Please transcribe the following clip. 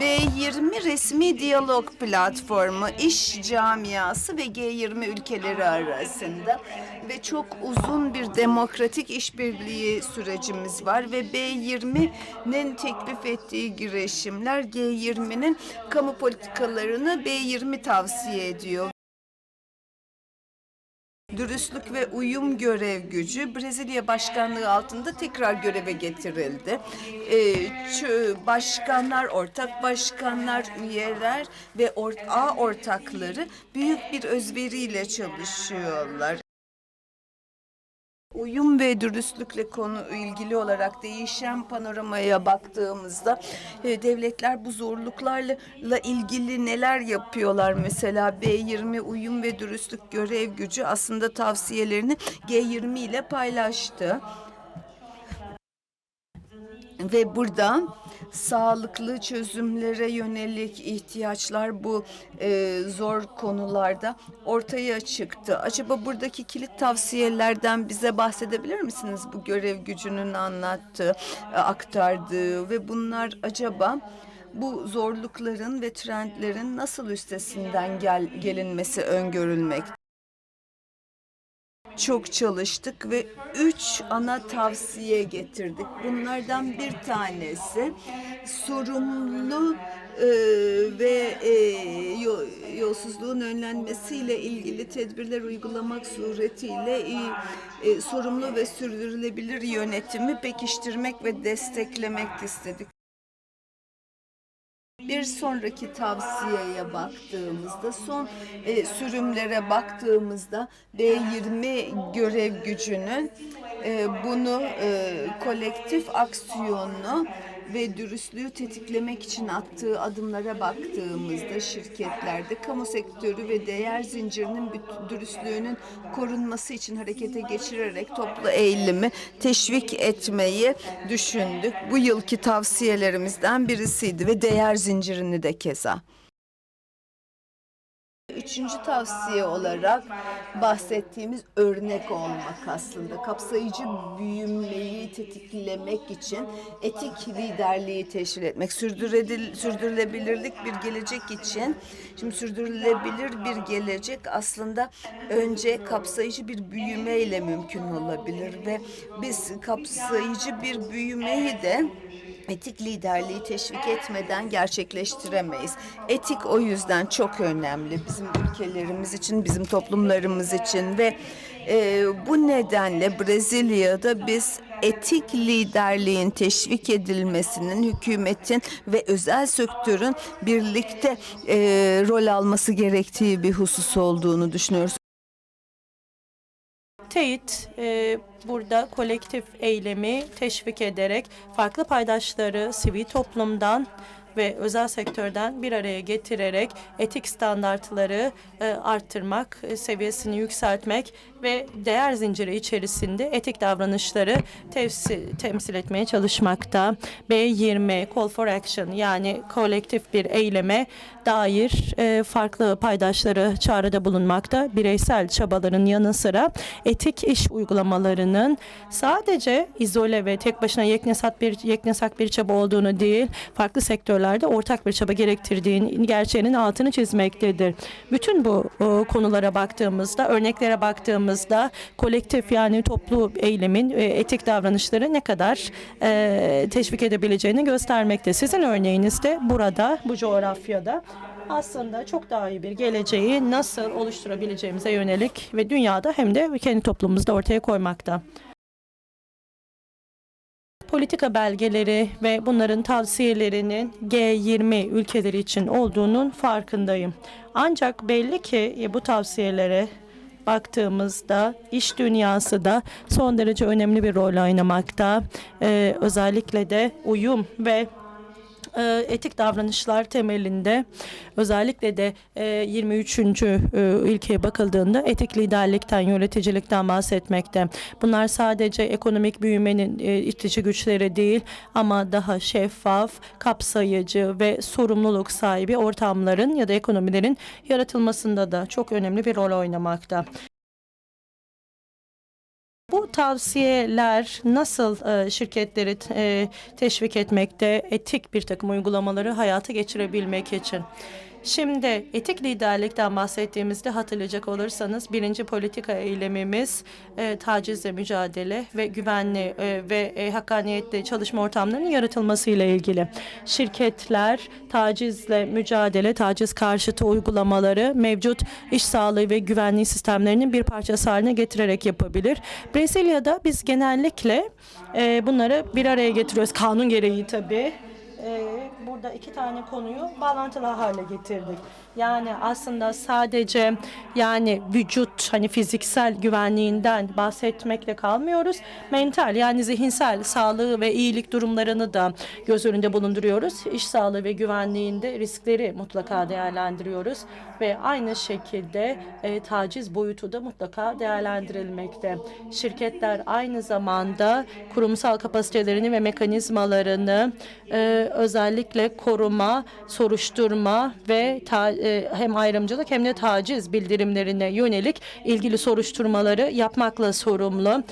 B20 resmi diyalog platformu, iş camiası ve G20 ülkeleri arasında ve çok uzun bir demokratik işbirliği sürecimiz var ve B20'nin teklif ettiği girişimler G20'nin kamu politikalarını B20 tavsiye ediyor. Dürüstlük ve uyum görev gücü Brezilya başkanlığı altında tekrar göreve getirildi. Ee, başkanlar, ortak başkanlar, üyeler ve ağ ortakları büyük bir özveriyle çalışıyorlar. Uyum ve dürüstlükle konu ilgili olarak değişen panoramaya baktığımızda e, devletler bu zorluklarla la ilgili neler yapıyorlar? Mesela B20 uyum ve dürüstlük görev gücü aslında tavsiyelerini G20 ile paylaştı. Ve burada sağlıklı çözümlere yönelik ihtiyaçlar bu e, zor konularda ortaya çıktı. Acaba buradaki kilit tavsiyelerden bize bahsedebilir misiniz? Bu görev gücünün anlattığı, e, aktardığı ve bunlar acaba bu zorlukların ve trendlerin nasıl üstesinden gel, gelinmesi öngörülmekte? Çok çalıştık ve üç ana tavsiye getirdik. Bunlardan bir tanesi sorumlu e, ve e, yo- yolsuzluğun önlenmesiyle ilgili tedbirler uygulamak suretiyle e, e, sorumlu ve sürdürülebilir yönetimi pekiştirmek ve desteklemek istedik. Bir sonraki tavsiyeye baktığımızda, son e, sürümlere baktığımızda B20 görev gücünün e, bunu e, kolektif aksiyonu ve dürüstlüğü tetiklemek için attığı adımlara baktığımızda şirketlerde kamu sektörü ve değer zincirinin dürüstlüğünün korunması için harekete geçirerek toplu eğilimi teşvik etmeyi düşündük. Bu yılki tavsiyelerimizden birisiydi ve değer zincirini de keza. Üçüncü tavsiye olarak bahsettiğimiz örnek olmak aslında. Kapsayıcı büyümeyi tetiklemek için etik liderliği teşvik etmek, sürdürüledil- sürdürülebilirlik bir gelecek için. Şimdi sürdürülebilir bir gelecek aslında önce kapsayıcı bir büyümeyle mümkün olabilir ve biz kapsayıcı bir büyümeyi de etik liderliği teşvik etmeden gerçekleştiremeyiz. Etik o yüzden çok önemli bizim ülkelerimiz için, bizim toplumlarımız için ve e, bu nedenle Brezilya'da biz etik liderliğin teşvik edilmesinin hükümetin ve özel sektörün birlikte e, rol alması gerektiği bir husus olduğunu düşünüyoruz. Teyit e, burada kolektif eylemi teşvik ederek farklı paydaşları sivil toplumdan ve özel sektörden bir araya getirerek etik standartları e, arttırmak, e, seviyesini yükseltmek ve değer zinciri içerisinde etik davranışları tevsi- temsil etmeye çalışmakta. B20 Call for Action yani kolektif bir eyleme dair e, farklı paydaşları çağrıda bulunmakta. Bireysel çabaların yanı sıra etik iş uygulamalarının sadece izole ve tek başına yeknesak bir yeknesak bir çaba olduğunu değil, farklı sektörlerde ortak bir çaba gerektirdiğini gerçeğinin altını çizmektedir. Bütün bu e, konulara baktığımızda, örneklere baktığımızda kolektif yani toplu eylemin e, etik davranışları ne kadar e, teşvik edebileceğini göstermekte. Sizin örneğinizde burada, bu coğrafyada aslında çok daha iyi bir geleceği nasıl oluşturabileceğimize yönelik ve dünyada hem de kendi toplumumuzda ortaya koymakta. Politika belgeleri ve bunların tavsiyelerinin G20 ülkeleri için olduğunun farkındayım. Ancak belli ki e, bu tavsiyelere baktığımızda iş dünyası da son derece önemli bir rol oynamakta. Ee, özellikle de uyum ve e, etik davranışlar temelinde özellikle de e, 23. e, ülkeye bakıldığında etik liderlikten, yöneticilikten bahsetmekte. Bunlar sadece ekonomik büyümenin e, itici güçleri değil ama daha şeffaf, kapsayıcı ve sorumluluk sahibi ortamların ya da ekonomilerin yaratılmasında da çok önemli bir rol oynamakta. Tavsiyeler nasıl e, şirketleri e, teşvik etmekte, etik bir takım uygulamaları hayata geçirebilmek için? Şimdi etik liderlikten bahsettiğimizde hatırlayacak olursanız birinci politika eylemimiz e, tacizle mücadele ve güvenli e, ve e, hakkaniyetli çalışma ortamlarının yaratılması ile ilgili. Şirketler tacizle mücadele, taciz karşıtı uygulamaları mevcut iş sağlığı ve güvenliği sistemlerinin bir parçası haline getirerek yapabilir. Brezilya'da biz genellikle e, bunları bir araya getiriyoruz. Kanun gereği tabii e, burada iki tane konuyu bağlantılı hale getirdik. Yani aslında sadece yani vücut hani fiziksel güvenliğinden bahsetmekle kalmıyoruz. Mental yani zihinsel sağlığı ve iyilik durumlarını da göz önünde bulunduruyoruz. İş sağlığı ve güvenliğinde riskleri mutlaka değerlendiriyoruz ve aynı şekilde e, taciz boyutu da mutlaka değerlendirilmekte. Şirketler aynı zamanda kurumsal kapasitelerini ve mekanizmalarını e, özellikle koruma, soruşturma ve ta- e, hem ayrımcılık hem de taciz bildirimlerine yönelik ilgili soruşturmaları yapmakla sorumlu.